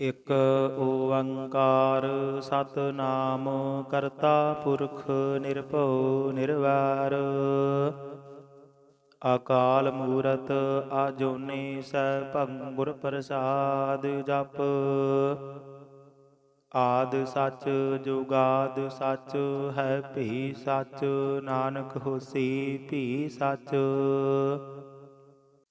ਇਕ ਓੰਕਾਰ ਸਤਨਾਮ ਕਰਤਾ ਪੁਰਖ ਨਿਰਭਉ ਨਿਰਵੈਰ। ਅਕਾਲ ਮੂਰਤ ਆਜੋਨੇ ਸੈਭੰ ਗੁਰ ਪ੍ਰਸਾਦ ਜਪ। ਆਦ ਸੱਚ ਜੁਗਾਦ ਸੱਚ ਹੈ ਭੀ ਸੱਚ। ਨਾਨਕ ਹੋਸੀ ਭੀ ਸੱਚ।